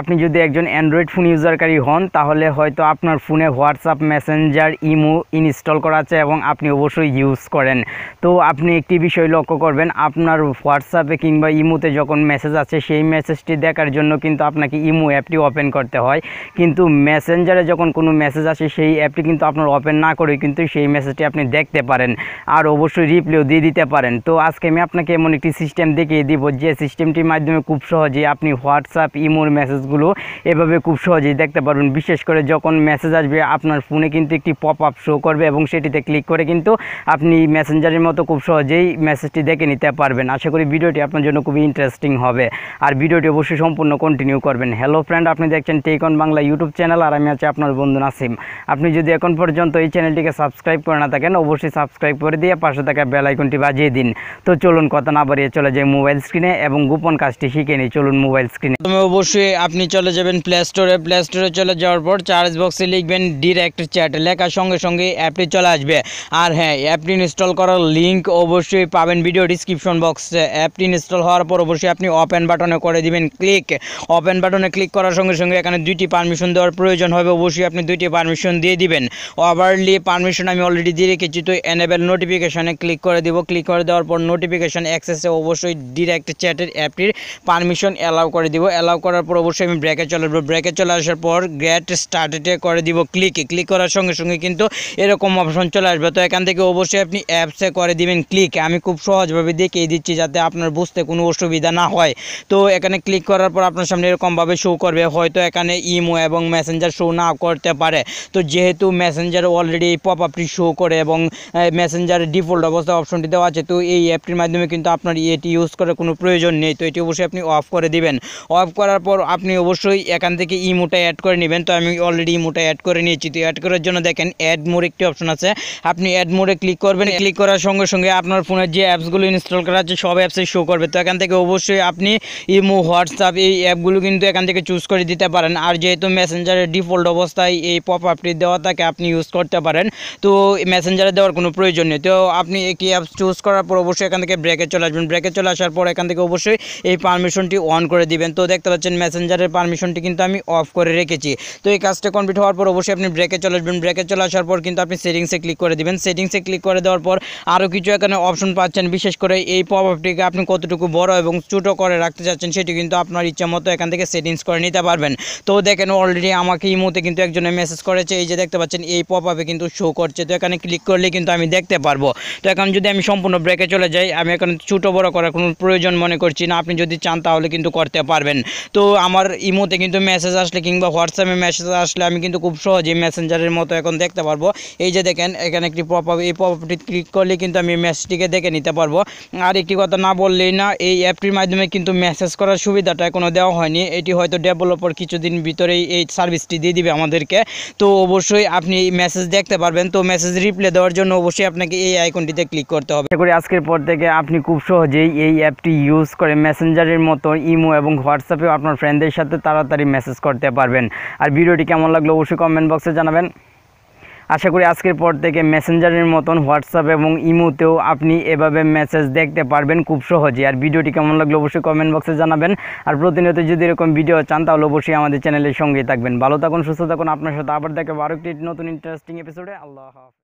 আপনি যদি একজন অ্যান্ড্রয়েড ফোন ইউজারকারী হন, তাহলে হয়তো আপনার ফোনে হোয়াটসঅ্যাপ মেসেঞ্জার ইমো ইনস্টল করা আছে এবং আপনি অবশ্যই ইউজ করেন। তো আপনি একটি বিষয় লক্ষ্য করবেন, আপনার হোয়াটসঅ্যাপে কিংবা ইমোতে যখন মেসেজ আছে সেই মেসেজটি দেখার জন্য কিন্তু আপনাকে ইমো অ্যাপটি ওপেন করতে হয়। কিন্তু মেসেঞ্জারে যখন কোনো মেসেজ আসে, সেই অ্যাপটি কিন্তু আপনার ওপেন না করে কিন্তু সেই মেসেজটি আপনি দেখতে পারেন আর অবশ্যই রিপ্লেও দিয়ে দিতে পারেন। তো আজকে আমি আপনাকে এমন একটি সিস্টেম দেখিয়ে দিব, যে সিস্টেমটির মাধ্যমে খুব সহজে আপনি হোয়াটসঅ্যাপ ইমোর মেসেজগুলো এভাবে খুব সহজেই দেখতে পারবেন। বিশেষ করে যখন মেসেজ আসবে, আপনার ফোনে কিন্তু একটি পপ আপ শো করবে এবং সেটিতে ক্লিক করে কিন্তু আপনি মেসেঞ্জারের মতো খুব সহজেই মেসেজটি দেখে নিতে পারবেন। আশা করি ভিডিওটি আপনার জন্য খুবই ইন্টারেস্টিং হবে। আর ভিডিওটি অবশ্যই সম্পূর্ণ কন্টিনিউ করবেন। হ্যালো ফ্রেন্ড আপনি দেখছেন টেকন বাংলা ইউটিউব চ্যানেল আর আমি আছি আপনার বন্ধু নাসিম। আপনি যদি এখন পর্যন্ত এই চ্যানেলটিকে সাবস্ক্রাইব করে না থাকেন, অবশ্যই সাবস্ক্রাইব করে দিয়ে পাশে থাকা বেল আইকনটি বাজিয়ে দিন। তো চলুন কথা না বাড়িয়ে চলে যাই মোবাইল স্ক্রিনে এবং গোপন কাজটি শিখে নিই। চলুন মোবাইল স্ক্রিনে অবশ্যই আপনি চলে যাবেন প্লে স্টোরে প্লে স্টোরে চলে যাওয়ার পর চার্জ বক্সে লিখবেন ডিরেক্ট চ্যাট লেখার সঙ্গে সঙ্গে অ্যাপটি চলে আসবে। আর হ্যাঁ অ্যাপটি ইনস্টল করার লিঙ্ক অবশ্যই পাবেন ভিডিও ডিসক্রিপশন বক্সে অ্যাপটি ইনস্টল হওয়ার পর অবশ্যই আপনি ওপেন বাটনে করে দিবেন ক্লিক ওপেন বাটনে ক্লিক করার সঙ্গে সঙ্গে এখানে দুইটি পারমিশন দেওয়ার প্রয়োজন হবে। অবশ্যই আপনি দুইটি পারমিশন দিয়ে দিবেন। ওভারলি পারমিশন আমি অলরেডি দিয়ে রেখেছি, তো এনেবেল নোটিফিকেশনে ক্লিক করে দিব। ক্লিক করে দেওয়ার পর নোটিফিকেশন অ্যাক্সেসে অবশ্যই ডিরেক্ট চ্যাটের অ্যাপটির পারমিশন অ্যালাউ করে দিব। অ্যালাউ করার পর অবশ্যই আমি ব্রেকে চলে আসব। ব্রেকে চলে আসার পর গ্রেট স্টার্টেডে করে দিব ক্লিক ক্লিক করার সঙ্গে সঙ্গে কিন্তু এরকম অপশন চলে আসবে। তো এখান থেকে অবশ্যই আপনি অ্যাপসে করে দিবেন ক্লিক আমি খুব সহজভাবে দেখিয়ে দিচ্ছি যাতে আপনার বুঝতে কোনো অসুবিধা না হয়। তো এখানে ক্লিক করার পর আপনার সামনে এরকমভাবে শো করবে। হয়তো এখানে ইমো এবং মেসেঞ্জার শো না করতে পারে। তো যেহেতু মেসেঞ্জার অলরেডি পপ আপটি শো করে এবং মেসেঞ্জারের ডিফল্ট অবস্থা অপশনটি দেওয়া আছে, তো এই অ্যাপটির মাধ্যমে কিন্তু আপনার এটি ইউজ করার কোনো প্রয়োজন নেই। তো এটি অবশ্যই আপনি অফ করে দিবেন। অফ করার পর আপনি অবশ্যই এখান থেকে ইমোটা অ্যাড করে নেবেন। তো আমি অলরেডি ইমোটা অ্যাড করে নিয়েছি। তো অ্যাড করার জন্য দেখেন অ্যাড মোর একটি অপশন আছে। আপনি অ্যাড মোডে ক্লিক করবেন। ক্লিক করার সঙ্গে সঙ্গে আপনার ফোনের যে অ্যাপসগুলো ইনস্টল করা আছে, সব অ্যাপসে শো করবে। তো এখান থেকে অবশ্যই আপনি ইমো হোয়াটসঅ্যাপ এই অ্যাপগুলো কিন্তু এখান থেকে চুজ করে দিতে পারেন। আর যেহেতু মেসেঞ্জারের ডিফল্ট অবস্থায় এই পপ আপটি দেওয়া থাকে, আপনি ইউজ করতে পারেন। তো মেসেঞ্জারে দেওয়ার কোনো প্রয়োজন নেই। তো আপনি একটি অ্যাপস চুজ করার পর অবশ্যই এখান থেকে ব্রেকে চলে আসবেন। ব্রেকে চলে আসার পর এখান থেকে অবশ্যই এই পারমিশনটি অন করে দিবেন। তো দেখতে পাচ্ছেন মেসেঞ্জারের পারমিশনটি কিন্তু আমি অফ করে রেখেছি। তো এই কাজটা কমপ্লিট হওয়ার পর অবশ্যই আপনি ব্রেকে চলে আসবেন। ব্রেকে চলে আসার পর কিন্তু আপনি সেটিংসে ক্লিক করে দিবেন। সেটিংসে ক্লিক করে দেওয়ার পর আরও কিছু এখানে অপশন পাচ্ছেন। বিশেষ করে এই পপ আপটিকে আপনি কতটুকু বড় এবং ছোটো করে রাখতে চাচ্ছেন, সেটি কিন্তু আপনার ইচ্ছা মতো এখান থেকে সেটিংস করে নিতে পারবেন। তো দেখেন অলরেডি আমাকে এই মুহূর্তে কিন্তু একজনে মেসেজ করেছে, এই যে দেখতে পাচ্ছেন, এই পপ আপে কিন্তু শো করছে। তো এখানে ক্লিক করলে কিন্তু আমি দেখতে পারব। তো এখন যদি আমি সম্পূর্ণ ব্রেকে চলে যাই, আমি এখানে ছোটো বড় করার কোনো প্রয়োজন মনে করছি না। আপনি যদি চান তাহলে কিন্তু করতে পারবেন। তো আমার ইমোতে কিন্তু মেসেজ আসলে কিংবা হোয়াটসঅ্যাপে মেসেজ আসলে আমি কিন্তু খুব সহজেই মেসেঞ্জারের মতো এখন দেখতে পারব। এই যে দেখেন, এখানে একটি পপ আপ এই পপ আপটি ক্লিক করলে কিন্তু আমি মেসেজটিকে দেখে নিতে পারব। আর একটি কথা না বললেই না, এই অ্যাপটির মাধ্যমে কিন্তু মেসেজ করার সুবিধাটা এখনও দেওয়া হয়নি। এটি হয়তো ডেভেলপার কিছুদিন ভিতরেই এই সার্ভিসটি দিয়ে দিবে আমাদেরকে। তো অবশ্যই আপনি মেসেজ দেখতে পারবেন। তো মেসেজ রিপ্লে দেওয়ার জন্য অবশ্যই আপনাকে এই আইকনটিতে ক্লিক করতে হবে। করি আজকের পর থেকে আপনি খুব সহজেই এই অ্যাপটি ইউজ করে মেসেঞ্জারের মতো ইমো এবং হোয়াটসঅ্যাপেও আপনার ফ্রেন্ডদের সাথে তাড়াতাড়ি মেসেজ করতে পারবেন। আর ভিডিওটি কেমন লাগল অবশ্যই কমেন্ট বক্সে জানাবেন। আশা করি আজকের পর থেকে মেসেঞ্জারের মতন হোয়াটসঅ্যাপ এবং ইমোতেও আপনি এভাবে মেসেজ দেখতে পারবেন খুব সহজে আর ভিডিওটি কেমন লাগল অবশ্যই কমেন্ট বক্সে জানাবেন। আর প্রতিনিয়ত যদি এরকম ভিডিও চান, তাহলে অবশ্যই আমাদের চ্যানেলের সঙ্গেই থাকবেন। ভালো থাকুন, সুস্থ থাকুন। আপনার সাথে আবার দেখে আরও একটি নতুন ইন্টারেস্টিং এপিসোডে আল্লাহ হাফেজ।